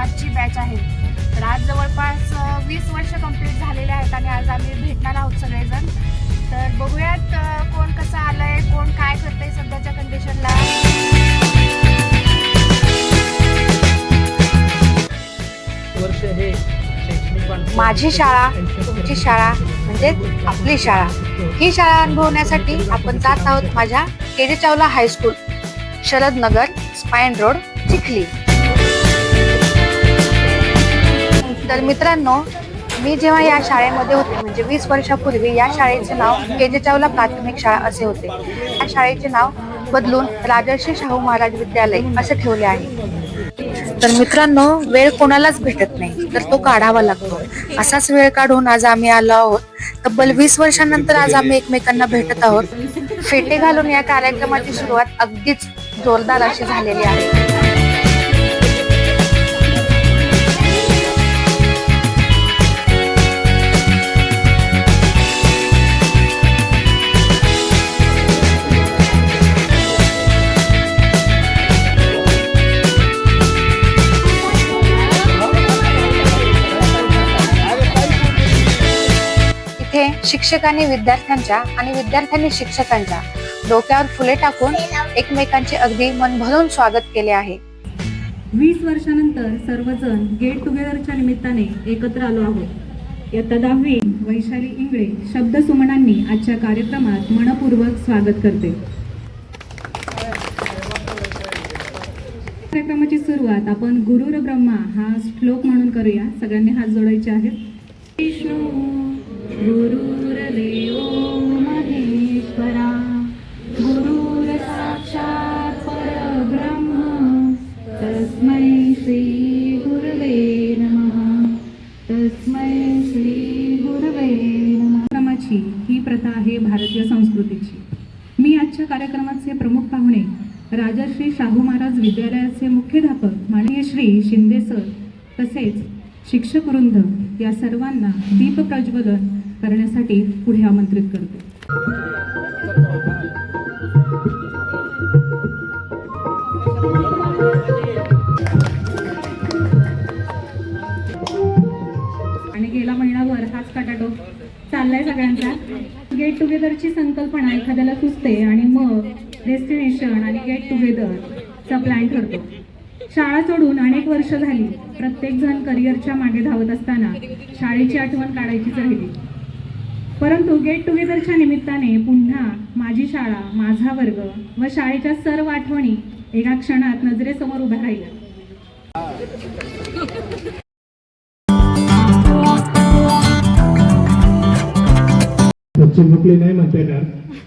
बारची बॅच आहे. तर आज जवळपास वीस वर्ष कंप्लीट झालेले आहेत आणि आज आम्ही भेटणार आहोत सगळेजण. तर बघूयात कोण कसं आलंय कोण काय करतंय सध्याच्या कंडिशनला माझी शाळा तुमची शाळा म्हणजे आपली शाळा. ही शाळा अनुभवण्यासाठी आपण जात आहोत माझ्या K J Chawla high school Sharad Nagar spine road Chikhli. तर मित्रांनो मी जेव्हा या शाळेमध्ये होते म्हणजे वीस वर्षापूर्वी या शाळेचे नाव के जे चावला प्राथमिक शाळा असे होते. या शाळेचे नाव बदलून राजर्षी शाहू महाराज विद्यालय असे ठेवले आहे. तर मित्रांनो वेळ कोणालाच भेटत नाही तर तो काढावा लागतो. असाच वेळ काढून आज आम्ही आलो आहोत. तब्बल वीस वर्षांनंतर आज आम्ही एकमेकांना भेटत आहोत. फेटे घालून या कार्यक्रमाची सुरुवात अगदीच जोरदार अशी झालेली आहे. इथे शिक्षकांनी विद्यार्थ्यांच्या आणि विद्यार्थ्यांनी शिक्षकांच्या डोक्यावर फुले टाकून एकमेकांचे अगदी मन भरून स्वागत केले आहे. वीस वर्षानंतर सर्वजण गेट टुगेदरच्या निमित्ताने एकत्र आलो आहोत. इयत्ता दहावी वैशाली इंगळे शब्द सुमनांनी आजच्या कार्यक्रमात मनपूर्वक स्वागत करते. कार्यक्रमाची सुरुवात आपण गुरुर ब्रह्मा हा श्लोक म्हणून करूया. सगळ्यांनी हात जोडायचे आहेत. विष्णू गुरुर्देवो महेश्वरा गुरुर साक्षात परब्रह्म तस्मै श्री गुरवे नमः तस्मै श्री गुरवे नमः ही प्रथा आहे भारतीय संस्कृतीची. मी आजच्या कार्यक्रमाचे प्रमुख पाहुणे राजश्री शाहू महाराज विद्यालयाचे मुख्याध्यापक माननीय श्री शिंदे सर तसेच शिक्षक वृंद या सर्वांना दीप प्रज्वलन करण्यासाठी पुढे आमंत्रित करते. आणि गेला महिनाभर हाच कटाटोप चाललाय सगळ्यांचा. गेट टुगेदरची संकल्पना एखाद्याला सुचते आणि मग डेस्टिनेशन आणि गेट टुगेदरचा प्लॅन ठरतो. शाळा सोडून अनेक वर्ष झाली प्रत्येक जण करिअरच्या मागे धावत असताना शाळेची आठवण काढायचीच राहिली. परंतु गेट टुगेदरच्या निमित्ताने पुन्हा माझी शाळा माझा वर्ग व शाळेच्या सर्व आठवणी एका क्षणात नजरेसमोर उभ्या राहिल्या. चिमुकली नाही म्हणता येणार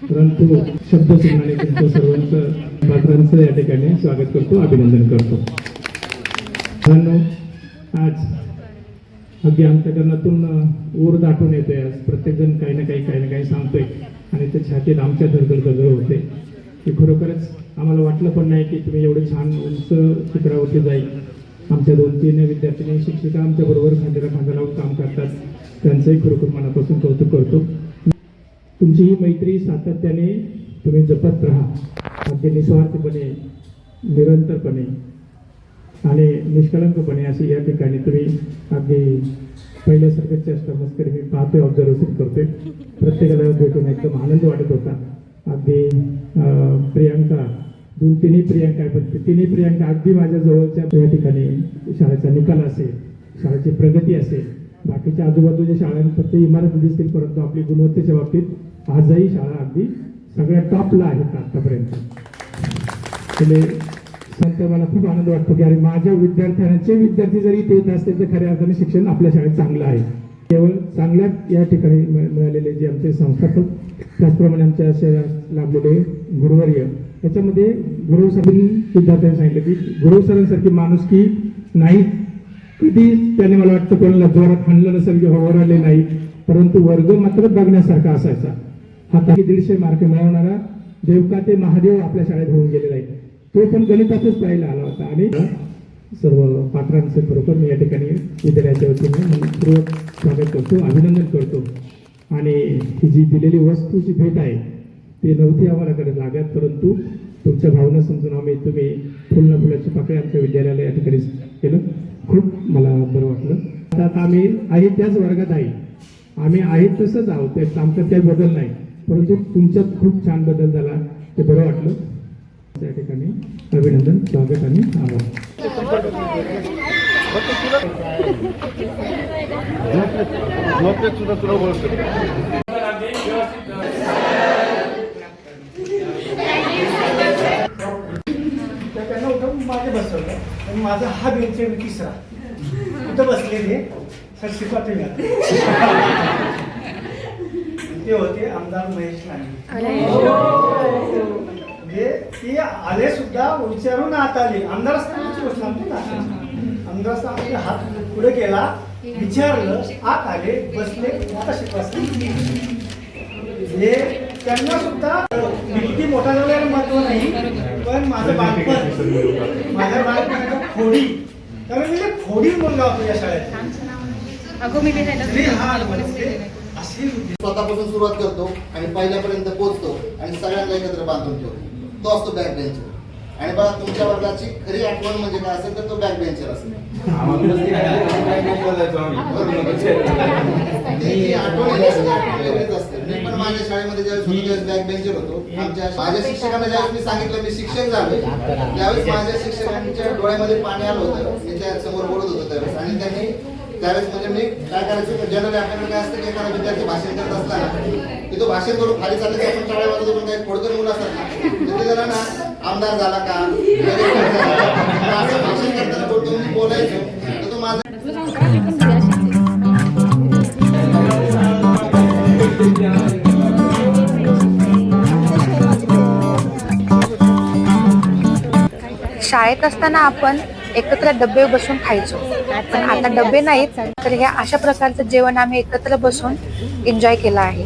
परंतु शब्द चिन्हाने तुमचं सर्वांचं पात्रांचं या ठिकाणी स्वागत करतो अभिनंदन करतो. मित्रांनो, आज अगदी अंतकरणातून ओर दाटून येतोय आज. प्रत्येकजण काही ना काही काही ना काही सांगतोय. आणि ते छातीत आमच्या धडधड धडधड होते. की खरोखरच आम्हाला वाटलं पण नाही की तुम्ही एवढे छान उंच शिखरावरती जाईल. आमच्या दोन तीन विद्यार्थिनी शिक्षिका आमच्या बरोबर खांद्याला खांदा लावून काम करतात. त्यांचंही खरोखर मनापासून कौतुक करतो. तुमची ही मैत्री सातत्याने तुम्ही जपत राहा. अगदी निस्वार्थपणे निरंतरपणे. आणि निष्कलंकपणे अशी या ठिकाणी तुम्ही अगदी पहिल्यासारखं चेष्टा मस्करी मी पाहतोय ऑब्झर्वेशन करतोय. प्रत्येकाला भेटून एकदम आनंद वाटत होता. अगदी प्रियांका दोन तिन्ही प्रियांका आहे पण तिन्ही प्रियांका अगदी माझ्या जवळच्या या ठिकाणी शाळेचा निकाल असेल शाळेची प्रगती असेल. बाकीच्या आजूबाजूच्या शाळांनी फक्त इमारत दिसतील परंतु आपली गुणवत्तेच्या बाबतीत आजही शाळा अगदी सगळ्या टॉपला आहेत आतापर्यंत. म्हणजे म्हणजे मला खूप आनंद वाटतो की अरे माझ्या विद्यार्थ्यांचे विद्यार्थी जरी इथे येत असतील तर खऱ्या अर्थाने शिक्षण आपल्या शाळेत चांगलं आहे. केवळ चांगल्या या ठिकाणी मिळालेले जे आमचे संस्थापक त्याचप्रमाणे आमच्या शहरात लाभलेले गुरुवर्य त्याच्यामध्ये गुरु सरांनी विद्यार्थ्यांनी सांगितलं की गुरु सरांसारखी माणुसकी नाही कधी त्याने मला वाटतं कोणाला जोरात हाणलं नसेल किंवा ओरडले नाही परंतु वर्ग मात्र बघण्यासारखा असायचा. हाताशी दीडशे मार्क मिळवणारा देवका ते महादेव आपल्या शाळेत होऊन गेलेला आहे. तो पण गणितातच पाहायला आला होता. आणि सर्व पात्रांचे खरोखर मी या ठिकाणी विद्यालयाच्या वतीने पूर्वक स्वागत करतो अभिनंदन करतो. आणि ही जी दिलेली वस्तूची भेट आहे ती नव्हती आम्हाला गरज लागत परंतु तुमच्या भावना समजून आम्ही तुम्ही फुलना फुलाची पाकळी आमच्या विद्यालयाला या ठिकाणी केलं. खूप मला बरं वाटलं. आता आता आम्ही आहे त्याच वर्गात आहे. आम्ही आहे तसंच आहोत त्यात आमच्यात काही बदल नाही. परंतु तुमच्यात खूप छान बदल झाला ते बरं वाटलं. त्या ठिकाणी अभिनंदन स्वागत आणि आभार. मागे बसवलं. आणि माझा हा बेंच आहे तिसरा. कुठं बसलेले सर शिकवते मी ते होते आमदार महेश लांडे म्हणजे ते आले सुद्धा विचारून आत आले. आमदार असतानाची गोष्ट सांगतो ना. आमदार असताना हात पुढे केला विचारलं आत आले बसले आता हे त्यांना सुद्धा मी किती मोठा झाला महत्त्व नाही पण माझं बालपण माझ्या बालपणाच्या खोडी. कारण मी खोडी मुलगा होतो या शाळेत. हा. स्वतःपासून सुरुवात करतो आणि पहिल्यापर्यंत पोहोचतो आणि सगळ्यांना एकत्र बांधून ठेवतो. तो असतो बॅक बेंचर आणि बघा तुमच्या वर्गाची खरी आठवण म्हणजे काय असेल तर तो बॅक बेंचर असेल मी पण माझ्या शाळेमध्ये ज्यावेळेस बॅक बेंचर होतो. आमच्या माझ्या शिक्षकांना ज्यावेळेस मी सांगितलं मी शिक्षक झालो त्यावेळेस माझ्या शिक्षकांच्या डोळ्यामध्ये पाणी आलं होतं. मी त्या समोर बोलत होतो त्यावेळेस. आणि त्यांनी त्यावेळेस म्हणजे मी काय करायचो जनरली आपल्याकडे काय असतं की एखादा विद्यार्थी भाषण करत असताना की तो भाषण करून खाली चाललं की आपण टाळ्या वाजवतो पण काही खोडकर मुलं असतात किती तर जरा ना आमदार झाला का असं भाषण करताना बोलतो मी बोलायचो तर तो माझा शाळेत असताना आपण एकत्र डबे बसून खायचो. पण आता डबे नाहीत तर ह्या अशा प्रकारचं जेवण आम्ही एकत्र बसून एन्जॉय केलं आहे.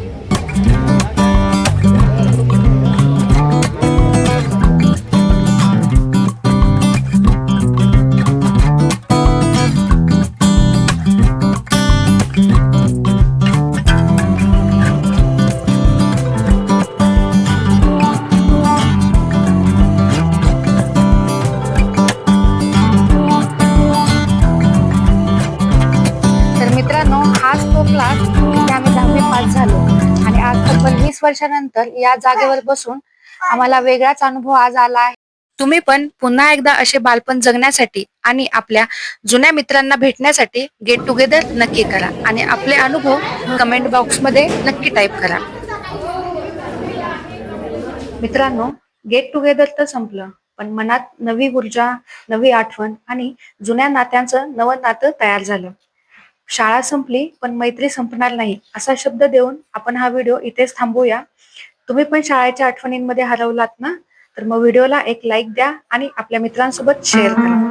वर्षानंतर या जागेवर बसून आम्हाला वेगळाच अनुभव आज आला आहे. तुम्ही पण पुन्हा एकदा असे बालपण जगण्यासाठी आणि आपल्या जुन्या मित्रांना भेटण्यासाठी गेट टुगेदर नक्की करा आणि आपले अनुभव कमेंट बॉक्समध्ये नक्की टाईप करा. मित्रांनो गेट टुगेदर तर संपलं पण मनात नवी ऊर्जा नवी आठवण आणि जुन्या नात्यांचं नवं नातं तयार झालं. शाळा संपली पण मैत्री संपणार नाही असा शब्द देऊन आपण हा व्हिडिओ इथेच थांबूया तुम्ही पण शाळेच्या आठवणींमध्ये हरवलात ना? तर मग व्हिडिओला एक लाईक द्या आणि आपल्या मित्रांसोबत शेअर करा.